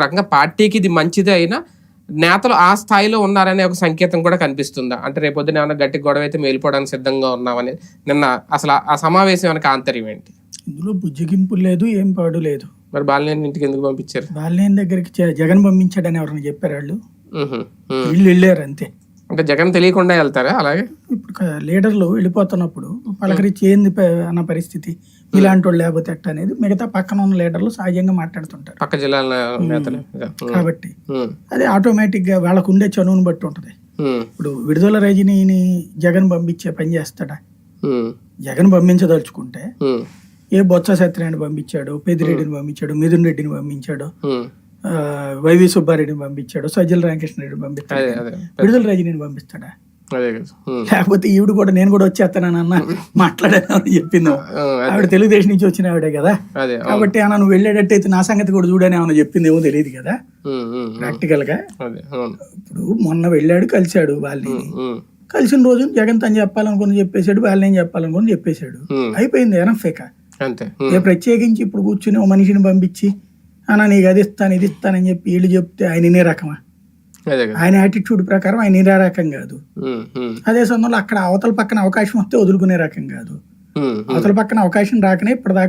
రకంగా పార్టీకి ఇది మంచిదే అయినా నేతలు ఆ స్థాయిలో ఉన్నారనే ఒక సంకేతం కూడా కనిపిస్తుందా? అంటే రేపొద్దున ఏమైనా గట్టి గొడవ అయితే మేల్పోవడానికి సిద్ధంగా ఉన్నామని నిన్న అసలు ఆ- సమావేశం వెనక ఆంతర్యం ఏంటి? ఇందులో బుజ్జగింపు లేదు ఏం పాడు లేదు. మరి బాలినేని ఇంటికి ఎందుకు పంపించారు? బాలినేని దగ్గరికి జగన్ పంపించాడని ఎవరైనా చెప్పారు వాళ్ళు. వీళ్ళు వెళ్ళారు అంతే. అంటే జగన్ తెలియకుండా వెళ్తారా అలాగే? లీడర్లు వెళ్ళిపోతున్నప్పుడు పలకరించి ఏంది అన్న పరిస్థితి ఇలాంటి వాళ్ళు లేకపోతే ఎట్ట అనేది మిగతా పక్కన ఉన్న లీడర్లు సహజంగా మాట్లాడుతుంటారు. పక్క జిల్లాల కాబట్టి అది ఆటోమేటిక్గా వాళ్ళకు ఉండే చనువుని బట్టి ఉంటది. ఇప్పుడు విడుదల రజనీని జగన్ పంపించే పని చేస్తాడా? జగన్ పంపించదలుచుకుంటే ఏ బొత్స సత్యనారాయణ పంపించాడు పెద్దిరెడ్డిని పంపించాడు మిథున్ రెడ్డిని పంపించాడు వైవి సుబ్బారెడ్డిని పంపించాడు సజ్జల రామకృష్ణ రెడ్డిని పంపిస్తాడు విడుదల రజనీని పంపిస్తాడా? అదే కదా. ఉమ్, లేకపోతే ఈవిడ కూడా నేను కూడా వచ్చేస్తానన్న మాట్లాడాను అని చెప్పింది. ఆవిడ తెలుగుదేశం నుంచి వచ్చిన ఆవిడే కదా. కాబట్టి అన్న నువ్వు వెళ్ళేటట్టయితే నా సంగతి కూడా చూడని ఏమన్నా చెప్పింది ఏమో తెలియదు కదా. ప్రాక్టికల్గా. ఇప్పుడు మొన్న వెళ్ళాడు కలిశాడు వాళ్ళని. కలిసిన రోజు జగన్ తను చెప్పాలనుకుని చెప్పేశాడు వాళ్ళని చెప్పాలనుకుని చెప్పేశాడు. అయిపోయింది ఎనఫేక అంతే. ఇక ప్రత్యేకించి ఇప్పుడు కూర్చుని ఓ మనిషిని పంపించి అన్న నీకు అది ఇస్తాను ఇది ఇస్తానని చెప్పి వీళ్ళు చెప్తే ఆయన ఇనే రకమా? ఆయన యాటిట్యూడ్ ప్రకారం ఆయన ఇనే రకం కాదు. అదే సమయంలో అక్కడ అవతల పక్కన అవకాశం వస్తే వదులుకునే రకం కాదు. అవతల పక్కన అవకాశం రాకనే ఇప్పటిదాకా